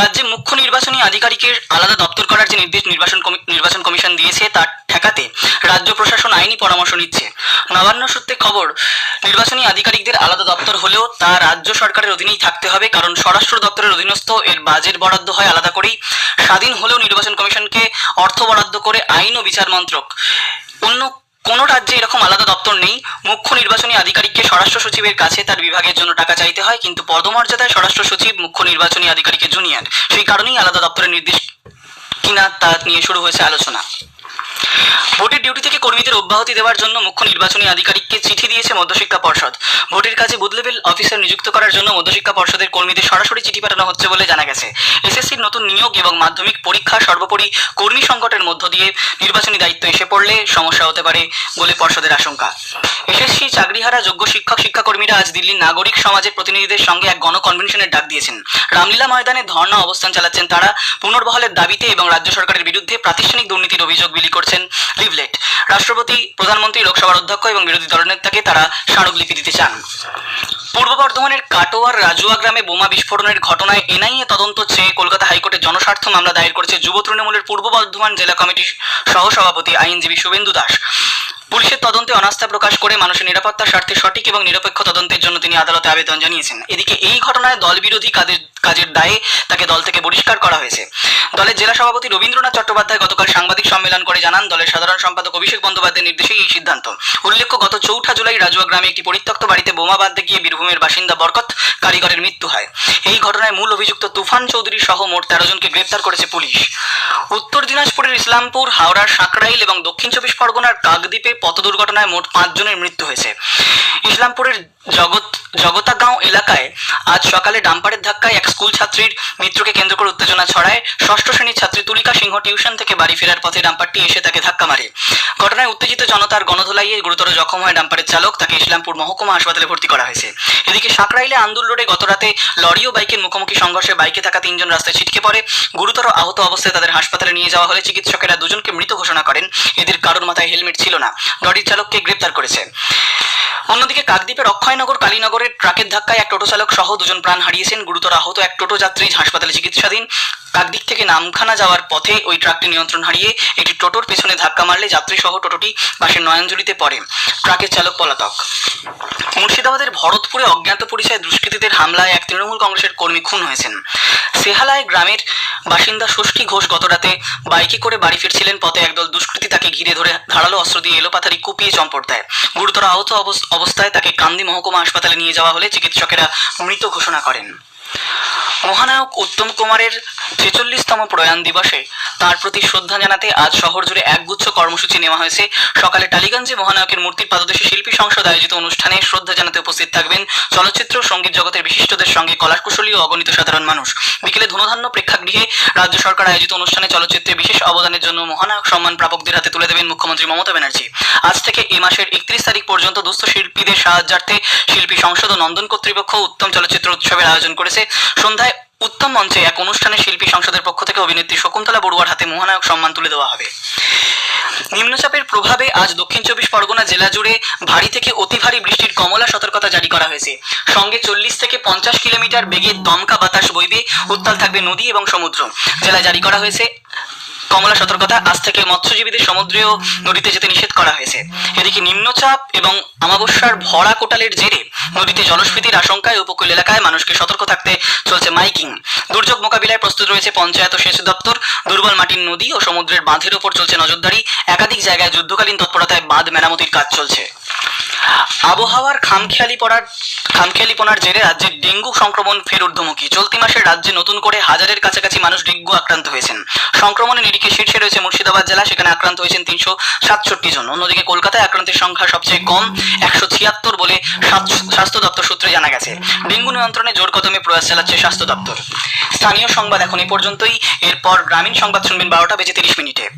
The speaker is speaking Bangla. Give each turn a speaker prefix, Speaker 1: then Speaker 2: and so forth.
Speaker 1: রাজ্যে মুখ্য নির্বাচনী আধিকারিকের আলাদা দপ্তর করার যে নির্দেশ নির্বাচন নির্বাচন কমিশন দিয়েছে তা ঠেকাতে রাজ্য প্রশাসন আইনি পরামর্শ নিচ্ছে। নবান্ন সূত্রে খবর, নির্বাচনী আধিকারিকদের আলাদা দপ্তর হলেও তা রাজ্য সরকারের অধীনেই থাকতে হবে কারণ স্বরাষ্ট্র দপ্তরের অধীনস্থ এর বাজেট বরাদ্দ হয় আলাদা করেই। স্বাধীন হলেও নির্বাচন কমিশনকে অর্থ বরাদ্দ করে আইন ও বিচার মন্ত্রক। অন্য কোনো রাজ্যে এরকম আলাদা দপ্তর নেই। মুখ্য নির্বাচনী আধিকারিককে স্বরাষ্ট্র সচিবের কাছে তার বিভাগের জন্য টাকা চাইতে হয়, কিন্তু পদমর্যাদায় স্বরাষ্ট্র সচিব, মুখ্য নির্বাচনী আধিকারিকের জুনিয়র। সেই কারণেই আলাদা দপ্তরের নির্দেশ কিনা তা নিয়ে শুরু হয়েছে আলোচনা। ভোটের ডিউটি থেকে কর্মীদের অব্যাহতি দেওয়ার জন্য মুখ্য নির্বাচনী আধিকারিককে চিঠি দিয়েছে মধ্যশিক্ষা পর্ষদ। ভোটের কাজে বুথ লেভেল অফিসার নিযুক্ত করার জন্য মধ্যশিক্ষা পর্ষদের কর্মীদের সরাসরি চিঠি পাঠানো হচ্ছে বলে জানা গেছে। এসএসসির নতুন নিয়োগ এবং মাধ্যমিক পরীক্ষা সর্বোপরি কর্মী সংকটের মধ্য দিয়ে নির্বাচনী দায়িত্ব এসে পড়লে সমস্যা হতে পারে বলে পর্ষদের আশঙ্কা। এসএসসি চাকরিহারা যোগ্য শিক্ষক শিক্ষাকর্মীরা আজ দিল্লির নাগরিক সমাজের প্রতিনিধিদের সঙ্গে এক গণকনভেনশনের ডাক দিয়েছেন। রামলীলা ময়দানে ধর্ণা অবস্থান চালাচ্ছেন তারা। পুনর্বহালের দাবিতে এবং রাজ্য সরকারের বিরুদ্ধে প্রাতিষ্ঠানিক দুর্নীতির অভিযোগ বিলি করছেন লিভলেট রাষ্ট্রপতি, প্রধানমন্ত্রী, লোকসভার অধ্যক্ষ এবং বিরোধী দলনেতাকে তারা স্মারকলিপি দিতে চান। পূর্ব বর্ধমানের কাটোয়ার রাজুয়া গ্রামে বোমা বিস্ফোরণের ঘটনায় এনআইএ তদন্ত চেয়ে কলকাতা হাইকোর্টে জনস্বার্থ মামলা দায়ের করেছে যুব তৃণমূলের পূর্ব বর্ধমান জেলা কমিটির সহসভাপতি আইনজীবী শুভেন্দু দাস। পুলিশের তদন্তে অনাস্থা প্রকাশ করে মানুষের নিরাপত্তার স্বার্থে সঠিক এবং নিরপেক্ষ তদন্তের জন্য তিনি আদালতে আবেদন জানিয়েছেন। এদিকে এই ঘটনায় দল বিরোধী কাজের কাজের দায়ে তাকে দল থেকে বহিষ্কার করা হয়েছে। দলের জেলা সভাপতি রবীন্দ্রনাথ চট্টোপাধ্যায় গতকাল সাংবাদিক সম্মেলন করে জানান, দলের সাধারণ সম্পাদক অভিষেক বন্দ্যোপাধ্যায়ের নির্দেশেই এই সিদ্ধান্ত। উল্লেখ্য, গত চৌঠা জুলাই রাজুয়া গ্রামে একটি পরিত্যক্ত বাড়িতে বোমা বাঁধতে গিয়ে বীরভূমের বাসিন্দা বরকত কারিগরের মৃত্যু হয়। এই ঘটনায় মূল অভিযুক্ত তুফান চৌধুরী সহ মোট তেরো জনকে গ্রেপ্তার করেছে পুলিশ। উত্তর দিনাজপুরের ইসলামপুর, হাওড়ার সাঁকরাইল এবং দক্ষিণ চব্বিশ পরগনার কাকদ্বীপে পথ দুর্ঘটনায় মোট পাঁচজনের মৃত্যু হয়েছে। ইসলামপুরের জগতাগাঁও এলাকায় আজ সকালে ডাম্পারের ধাক্কায় এক স্কুল ছাত্রীর মৃত্যুকে কেন্দ্র করে উত্তেজনা ছড়ায় ষষ্ঠ শ্রেণির ছাত্রী তুলিকা সিংহ টিউশন থেকে বাড়ি ফেরার পথে ডাম্পারটি এসে তাকে ধাক্কা মারে। ঘটনায় উত্তেজিত জনতার গণধোলাইয়ে গুরুতর জখম হয় ডাম্পারের চালক, তাকে ইসলামপুর মহকুমা হাসপাতালে ভর্তি করা হয়েছে। এদিকে সাঁকরাইলে আন্দুল রোডে গতরাতে লরি ও বাইকের মুখোমুখি সংঘর্ষে বাইকে থাকা তিনজন রাস্তায় ছিটকে পড়ে। গুরুতর আহত অবস্থায় তাদের হাসপাতালে নিয়ে যাওয়া হলে চিকিৎসকেরা দুজনকে মৃত ঘোষণা করেন। এদের কারোর মাথায় হেলমেট ছিল না। লরির চালককে গ্রেপ্তার করেছে। অন্যদিকে কাকদ্বীপের অক্ষয়নগর কালীনগরের ট্রাকের ধাক্কায় এক টোটো চালক সহ দুজন প্রাণ হারিয়েছেন। গুরুতর আহত এক টোটো যাত্রী হাসপাতালে চিকিৎসাধীন। কাকদ্বীপ থেকে নামখানা যাওয়ার পথে ওই ট্রাকটি নিয়ন্ত্রণ হারিয়ে একটি টোটোর পেছনে ধাক্কা মারলে যাত্রী সহ টোটোটি পাশের নয়নজুলিতে পড়ে। ট্রাকের চালক পলাতক। মুর্শিদাবাদের ভরতপুরে অজ্ঞাত পরিচয় দুষ্কৃতীদের হামলায় এক তৃণমূল কংগ্রেসের কর্মী খুন হয়েছেন। সেহালায় গ্রামের বাসিন্দা ষষ্ঠী ঘোষ গতরাতে বাইকে করে বাড়ি ফিরছিলেন পথে একদল দুষ্কৃতী তাকে ঘিরে ধরে ধারালো অস্ত্র দিয়ে এলোপাথারি কুপিয়ে চম্পট দেয়। গুরুতর আহত অবস- অবস্থায় তাকে কান্দি মহকুমা হাসপাতালে নিয়ে যাওয়া হলে চিকিৎসকেরা মৃত ঘোষণা করেন। মহানায়ক উত্তম কুমারের ছেচল্লিশতম প্রয়াণ দিবসে তার প্রতি শ্রদ্ধা জানাতে আজ শহর জুড়ে একগুচ্ছ কর্মসূচি নেওয়া হয়েছে। সকালে টালিগঞ্জে মহানায়কের মূর্তির পাদদেশে শিল্পী সংসদ আয়োজিত অনুষ্ঠানে শ্রদ্ধা জানাতে উপস্থিত থাকবেন চলচ্চিত্র সংগীত জগতের বিশিষ্টদের সঙ্গে কলাকুশলী ও অগণিত সাধারণ মানুষ। বিকেলে ধনধান্য প্রেক্ষাগৃহে রাজ্য সরকার আয়োজিত অনুষ্ঠানে চলচ্চিত্রে বিশেষ অবদানের জন্য মহানায়ক সম্মান প্রাপকদের হাতে তুলে দেবেন মুখ্যমন্ত্রী মমতা ব্যানার্জি। আজ থেকে এ মাসের একত্রিশ তারিখ পর্যন্ত দুস্থ শিল্পীদের সাহায্যার্থে শিল্পী সংসদ ও নন্দন কর্তৃপক্ষ উত্তম চলচ্চিত্র উৎসবের আয়োজন করেছে। সন্ধ্যায় উত্তম মঞ্চে এক অনুষ্ঠানে শিল্পী সংসদের পক্ষ থেকে অভিনেত্রী শকুন্তলা বড়ুয়ার হাতে মহানায়ক সম্মান তুলে দেওয়া হবে। নিম্নচাপের প্রভাবে আজ দক্ষিণ চব্বিশ পরগনা জেলা জুড়ে ভারী থেকে অতি ভারী বৃষ্টির কমলা সতর্কতা জারি করা হয়েছে। সঙ্গে চল্লিশ থেকে পঞ্চাশ কিলোমিটার বেগে দমকা বাতাস বইবে, উত্তাল থাকবে নদী এবং সমুদ্র। জেলায় জারি করা হয়েছে কমলা সতর্কতা, আজ থেকে মৎস্যজীবীদের সমুদ্রেও নদীতে যেতে নিষেধ করা হয়েছে। এদিকে নিম্নচাপ এবং আমাবস্যার ভরা কোটালের জেরে নদীতে জলস্ফীতির আশঙ্কায় উপকূল এলাকায় মানুষকে সতর্ক থাকতে চলছে মাইকিং। দুর্যোগ মোকাবিলায় প্রস্তুত রয়েছে পঞ্চায়েত ও সেচ দপ্তর। দুর্বল মাটির নদী ও সমুদ্রের বাঁধের ওপর চলছে নজরদারি। একাধিক জায়গায় যুদ্ধকালীন তৎপরতায় বাঁধ মেরামতির কাজ চলছে। আবহাওয়ার খামখেয়ালি পড়ার খামখেয়ালিপনার জেরে রাজ্যে ডেঙ্গু সংক্রমণ ফের ঊর্ধ্বমুখী। চলতি মাসে রাজ্যে নতুন করে হাজারের কাছাকাছি মানুষ ডেঙ্গু আক্রান্ত হয়েছেন। সংক্রমণের নিরিখে শীর্ষে রয়েছে মুর্শিদাবাদ জেলা, সেখানে আক্রান্ত হয়েছেন তিনশো সাতষট্টি জন। অন্যদিকে কলকাতায় আক্রান্তের সংখ্যা সবচেয়ে কম, একশো ছিয়াত্তর বলে স্বাস্থ্য- দপ্তর সূত্রে জানা গেছে। ডেঙ্গু নিয়ন্ত্রণে জোর কদমে প্রয়াস চালাচ্ছে স্বাস্থ্য দপ্তর। স্থানীয় সংবাদ এখন এই পর্যন্তই। এরপর গ্রামীণ সংবাদ শুনবেন বারোটা বেজে তিরিশ মিনিটে।